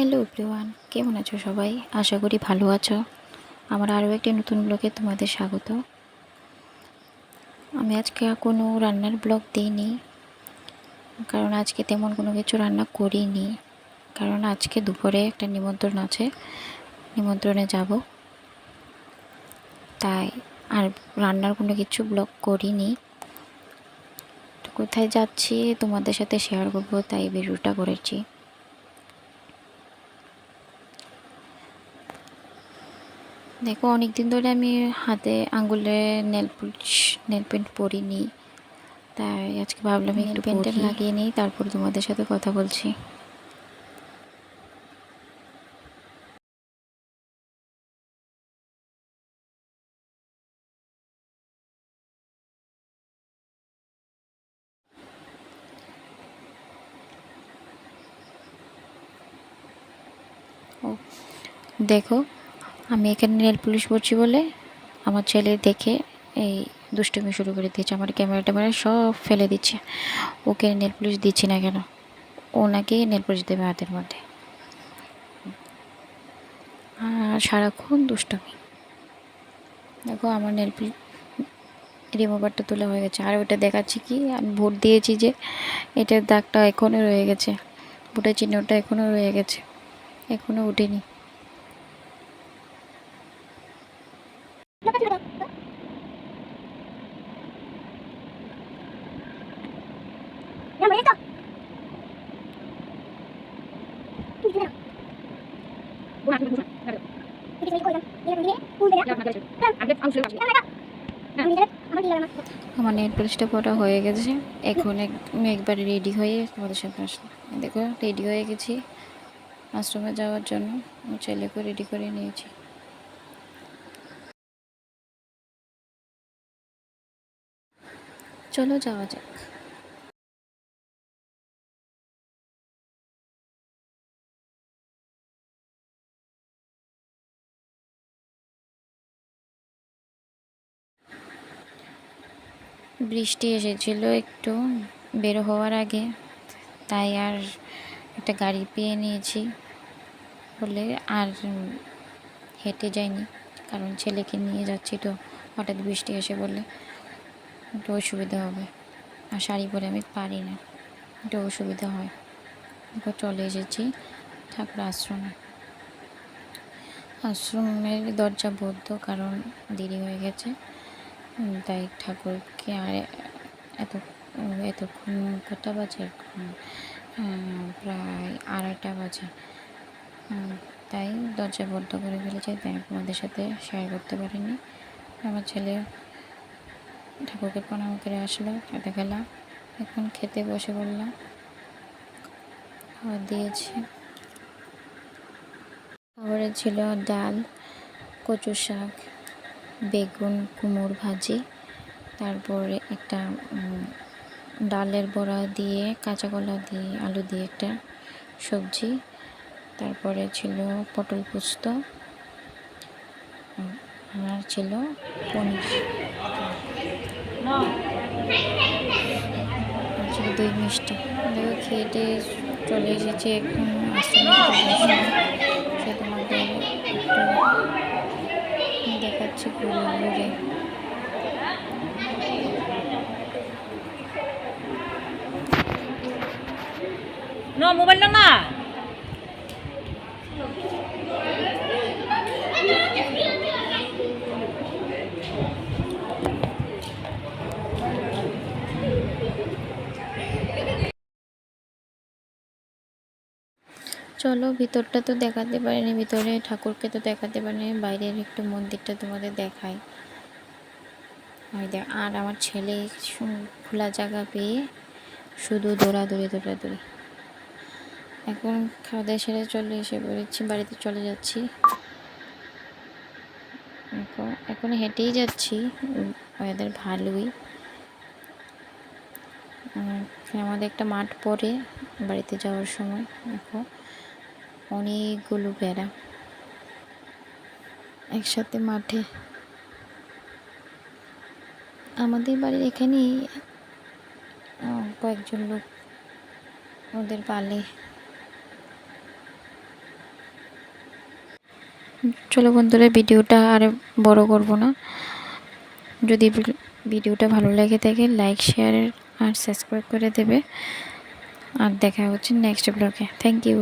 Hello everyone কেমন আছো সবাই? আশা করি ভালো আছো। আমার আরও একটি নতুন ব্লগে তোমাদের স্বাগত। আমি আজকে কোনো রান্নার ব্লগ দিইনি, কারণ আজকে তেমন কোনো কিছু রান্না করিনি, কারণ আজকে দুপুরে একটা নিমন্ত্রণ আছে, নিমন্ত্রণে যাব। তাই আর রান্নার কোনো কিছু ব্লগ করিনি। কোথায় যাচ্ছি তোমাদের সাথে শেয়ার করব, তাই ভিডিওটা করেছি। দেখো অনেক দিন ধরে আমি হাতে আঙ্গুলে নেল পুলিশ নেল পেন্ট পরিনি। তাই আজকে ভাবলাম একটু পেন্টের লাগিয়ে নিই তারপর তোমাদের সাথে কথা বলছি। ও দেখো আমি এখানে নেল পুলিশ পড়ছি বলে আমার ছেলে দেখে এই দুষ্টুমি শুরু করে দিয়েছে। আমার ক্যামেরা ট্যামেরা সব ফেলে দিচ্ছে। ওকে নেল পুলিশ দিচ্ছি না কেন? ও নাকি নেল পুলিশ দেবে হাতের মধ্যে। আর সারাক্ষণ দুষ্টমি। দেখো আমার নেল পুলিশ রিমুভারটা তোলা হয়ে গেছে। আর ওটা দেখাচ্ছি কি? আমি ভোট দিয়েছি যে এটার দাগটা এখনও রয়ে গেছে। ভোটের চিহ্নটা এখনও রয়ে গেছে। এখনও উঠেনি আমার নেল পলিশটা পরা হয়ে গেছে। এখন একবারে রেডি হয়ে তোমাদের সাথে আসলাম। দেখো রেডি হয়ে গেছি। আশ্রমে যাওয়ার জন্য। ছেলেকে রেডি করে নিয়েছি। চলো যাওয়া যাক। বৃষ্টি এসেছিল একটু, বের হওয়ার আগে, তাই আর একটা গাড়ি পেয়ে নিয়েছি বলে আর হেঁটে যাইনি, কারণ ছেলেকে নিয়ে যাচ্ছি তো, হঠাৎ বৃষ্টি এসে বলে একটু অসুবিধা হবে। আর শাড়ি পরে আমি পারি না। একটু অসুবিধা হয়। এরপর চলে এসেছি ঠাকুর আশ্রমে। আশ্রমের দরজা বদ্ধ কারণ দেরি হয়ে গেছে। তাই ঠাকুরকে আর এত, এতক্ষণ কটা বাজে প্রায় আড়াইটা বাজে। তাই দরজা বন্ধ করে ফেলেছে। তাই আপনাদের সাথে শেয়ার করতে পারিনি। আমার ছেলে ঠাকুরকে প্রণাম করে আসলো খেতে গেলাম এখন খেতে বসে পড়লাম খাবার দিয়েছি। খাবারে ছিল ডাল কচু শাক, বেগুন, কুমড় ভাজি, তারপরে একটা ডালের বড়া দিয়ে, কাঁচা কলা দিয়ে, আলু দিয়ে একটা সবজি, তারপরে ছিল পটল পোস্ত, আর ছিল পনির। দই মিষ্টি। দেখো খেয়ে চলে এসেছি এখন সে তোমাদের একটু দেখাচ্ছি ঘুরে ঘুরে। No, মোবাইল না। চলো, ভিতরটা তো দেখাতে পারিনি, ভিতরে ঠাকুরকে তো দেখাতে পারিনি, বাইরের একটু মন্দিরটা তোমাদের দেখাই। দেখ, আর আমার ছেলে খোলা জায়গা পেয়ে শুধু দৌড়াদৌড়ি দৌড়াদৌড়ি এখন খাওয়া দাওয়া সেরে চলে এসে পড়েছি, বাড়িতে চলে যাচ্ছি। এখন এখন হেঁটেই যাচ্ছি ওয়েদার ভালোই। আমাদের একটা মাঠ পড়ে বাড়িতে যাওয়ার সময়, দেখো। অনেকগুলো বেড়া একসাথে মাঠে। আমাদের বাড়ির এখানেই কয়েকজন লোক ওদের পালে। চলো বন্ধুরা, ভিডিওটা আর বড় করব না। যদি ভিডিওটা ভালো লেগে থাকে লাইক শেয়ার আর সাবস্ক্রাইব করে দেবে। আর দেখা হচ্ছে নেক্সট ব্লগে থ্যাংক ইউ